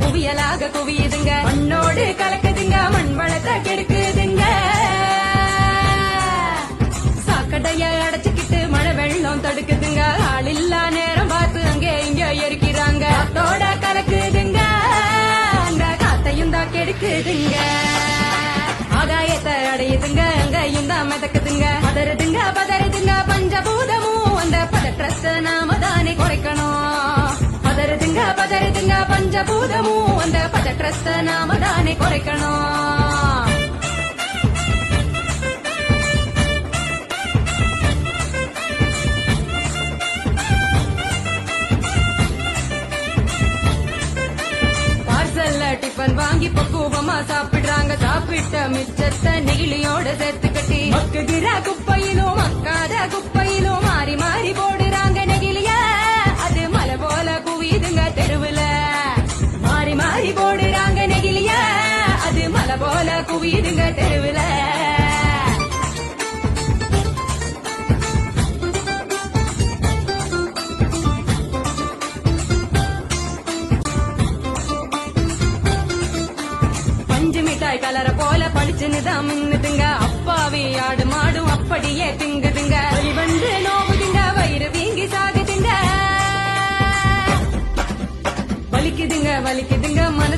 குவியலாக குவியுதுங்க. மண்ணோடு கலக்குதுங்க மண் வளத்தை கெடுக்குதுங்க. சாக்கடைய அடைச்சுக்கிட்டு மழை வெள்ளம் தடுக்குதுங்க. ஆளில்லா நேரம் பார்த்து அங்க இங்க எரிக்கிறாங்க காத்தோட கலக்குதுங்க. அந்த காத்தையும் தான் கெடுக்குதுங்க. ஆகாயத்தை அடையுதுங்க அங்கையும் தான் மிதக்குதுங்க. பதறுதுங்க பதறுதுங்க பஞ்சபூதமும். அந்த பதற்றத்தை நாம தானே குறைக்கணும். பதறுதுங்க. பதறுதுங்க பஞ்சபூதமும் அந்த பதற்றத்தை நாம தானே குறைக்கணும். பார்சல்ல டிஃபன் வாங்கி பக்குவமா சாப்பிடுறாங்க. சாப்பிட்ட மிச்சத்தை நெகிழியோட சேர்த்து குவியுதுங்க தெருவில். மிட்டாய் கலர போல பளிச்சுன்னு மின்னுதுங்க. அப்பாவி ஆடு மாடும் அப்படியே திங்குதுங்க. வந்து நோவுதுங்க வயிறு வீங்கி சாகுதுங்க. வலிக்குதுங்க வலிக்குதுங்க.